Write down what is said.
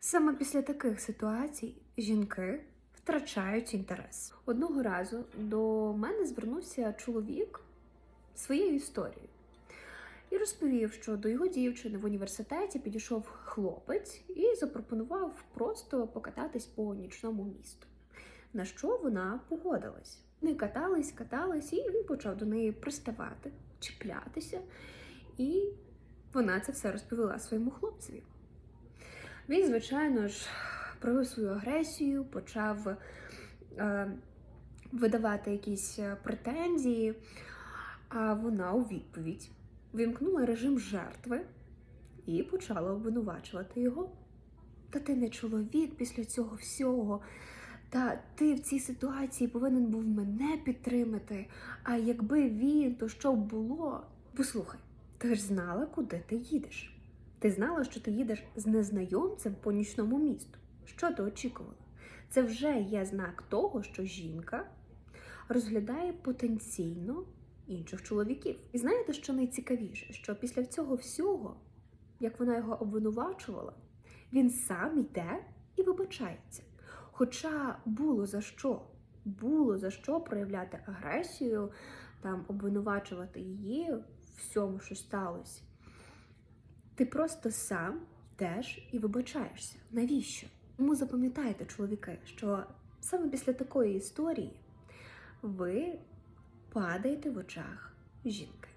Саме після таких ситуацій жінки втрачають інтерес. Одного разу до мене звернувся чоловік своєю історією і розповів, що до його дівчини в університеті підійшов хлопець і запропонував просто покататись по нічному місту. На що вона погодилась. Ми катались, катались, і він почав до неї приставати, чіплятися, і вона це все розповіла своєму хлопцеві. Він, звичайно ж, проявив свою агресію, почав е, видавати якісь е, претензії, а вона у відповідь вімкнула режим жертви і почала обвинувачувати його. Та ти не чоловік після цього всього. Та ти в цій ситуації повинен був мене підтримати. А якби він, то що б було? Послухай, ти ж знала, куди ти їдеш. Ти знала, що ти їдеш з незнайомцем по нічному місту. Що ти очікувала? Це вже є знак того, що жінка розглядає потенційно інших чоловіків. І знаєте, що найцікавіше? Що після цього всього, як вона його обвинувачувала, він сам йде і вибачається. Хоча було за що, було за що проявляти агресію, там обвинувачувати її в всьому, що сталося. Ти просто сам йдеш і вибачаєшся. Навіщо? Тому запам'ятайте, чоловіки, що саме після такої історії ви падаєте в очах жінки.